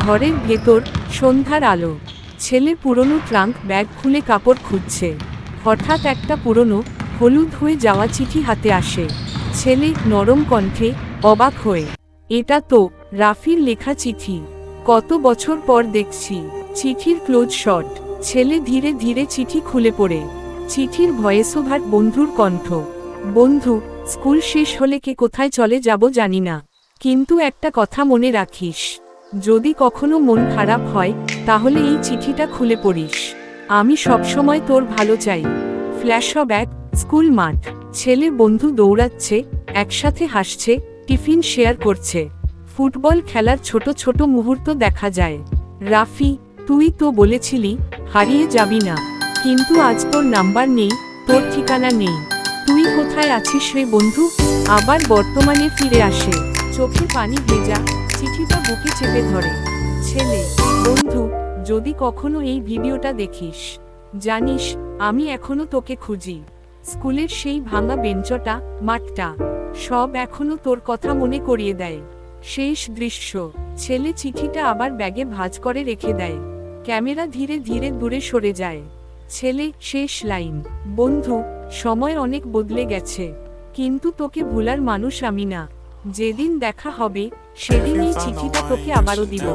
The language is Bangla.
ঘরের ভেতর সন্ধ্যার আলো। ছেলে পুরনো ট্রাঙ্ক ব্যাগ খুলে কাপড় খুঁজছে। হঠাৎ একটা পুরনো, হলুদ হয়ে যাওয়া চিঠি হাতে আসে। ছেলে নরম কণ্ঠে অবাক হয়ে, এটা তো রাফির লেখা চিঠি। কত বছর পর দেখছি। চিঠির ক্লোজ শট। ছেলে ধীরে ধীরে চিঠি খুলে পড়ে। চিঠির ভয়েস ওভার বন্ধুর কণ্ঠ। বন্ধু, স্কুল শেষ হলে কে কোথায় চলে যাব জানি না। কিন্তু একটা কথা মনে রাখিস। যদি কখনো মন খারাপ হয়, তাহলে এই চিঠিটা খুলে পড়িস। আমি সবসময় তোর ভালো চাই। ফ্ল্যাশ ব্যাগ স্কুল মাঠ। ছেলে বন্ধু দৌড়াচ্ছে, একসাথে হাসছে, টিফিন শেয়ার করছে। ফুটবল খেলার ছোট ছোট মুহূর্ত দেখা যায়। রাফি, তুই তো বলেছিলি, হারিয়ে যাবি না। কিন্তু আজ তোর নাম্বার নেই, তোর ঠিকানা নেই। তুই কোথায় আছিস রে বন্ধু? আবার বর্তমানে ফিরে আসে। চোখে পানি ভেজা। চিঠিটা বুকে চেপে ধরে, ছেলে, বন্ধু, যদি কখনো এই ভিডিওটা দেখিস, জানিস, আমি এখনও তোকে খুঁজি। স্কুলের সেই ভাঙা বেঞ্চটা, মাঠটা, সব এখনও তোর কথা মনে করিয়ে দেয়। শেষ দৃশ্য, ছেলে চিঠিটা আবার ব্যাগে ভাজ করে রেখে দেয়। ক্যামেরা ধীরে ধীরে দূরে সরে যায়। ছেলে, শেষ লাইন, বন্ধু, সময় অনেক বদলে গেছে, কিন্তু তোকে ভুলার মানুষ আমি না। যেদিন দেখা হবে সেদিনই চিঠিটা তোকে আবারও দিব।